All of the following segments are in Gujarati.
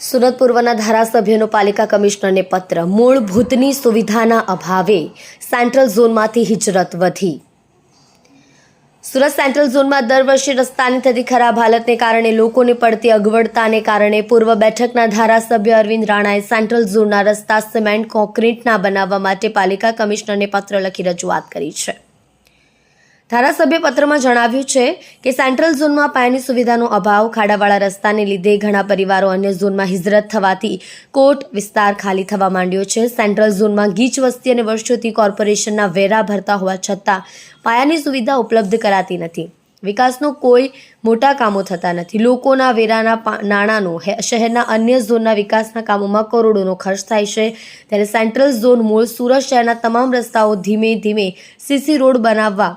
સુરત પૂર્વના ધારાસભ્યનો પાલિકા કમિશનરને પત્ર. મૂળભૂતની સુવિધાના અભાવે સેન્ટ્રલ ઝોનમાંથી હિજરત વધી. સુરત સેન્ટ્રલ ઝોનમાં દર વર્ષે રસ્તાની થતી ખરાબ હાલતને કારણે લોકોને પડતી અગવડતાને કારણે પૂર્વ બેઠકના ધારાસભ્ય અરવિંદ રાણાએ સેન્ટ્રલ ઝોનના રસ્તા સિમેન્ટ કોન્ક્રીટના બનાવવા માટે પાલિકા કમિશનરને પત્ર લખી રજૂઆત કરી છે. ધારાસભ્ય પત્રમાં જણાવ્યું છે કે સેન્ટ્રલ ઝોનમાં પાયાની સુવિધાનો અભાવ, ખાડાવાળા રસ્તાને લીધે ઘણા પરિવારો અન્ય ઝોનમાં હિજરત થવાથી કોટ વિસ્તાર ખાલી થવા માંડ્યો છે. સેન્ટ્રલ ઝોનમાં ગીચ વસ્તી અને વર્ષોથી કોર્પોરેશનના વેરા ભરતા હોવા છતાં પાયાની સુવિધા ઉપલબ્ધ કરાતી નથી. વિકાસનો કોઈ મોટા કામો થતા નથી. લોકોના વેરાના નાણાંનો શહેરના અન્ય ઝોનના વિકાસના કામોમાં કરોડોનો ખર્ચ થાય છે. ત્યારે સેન્ટ્રલ ઝોન મૂળ સુરત શહેરના તમામ રસ્તાઓ ધીમે ધીમે સીસી રોડ બનાવવા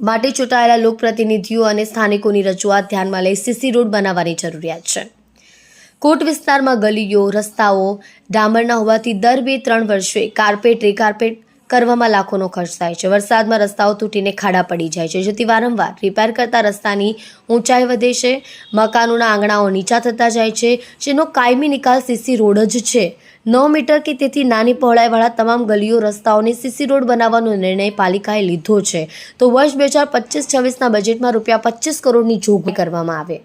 માટે ચૂંટાયેલા લોકપ્રતિનિધિઓ અને સ્થાનિકોની રજૂઆત ધ્યાનમાં લઈ સીસી રોડ બનાવવાની જરૂરિયાત છે. કોટ વિસ્તારમાં ગલીઓ, રસ્તાઓ ડામરના હોવાથી દર બે ત્રણ વર્ષે કાર્પેટ, રીકાર્પેટ કરવામાં લાખોનો ખર્ચ થાય છે. વરસાદમાં રસ્તાઓ તૂટીને ખાડા પડી જાય છે. જેથી વારંવાર રિપેર કરતા રસ્તાની ઊંચાઈ વધે છે. મકાનોના આંગણાઓ નીચા થતા જાય છે. જેનો કાયમી નિકાલ સીસી રોડ જ છે. નવ મીટર કે તેથી નાની પહોળાઈવાળા તમામ ગલીઓ રસ્તાઓને સીસી રોડ બનાવવાનો નિર્ણય પાલિકાએ લીધો છે. તો વર્ષ બે હજાર પચીસ છવ્વીસના બજેટમાં રૂપિયા પચીસ કરોડની જોગવાઈ કરવામાં આવે.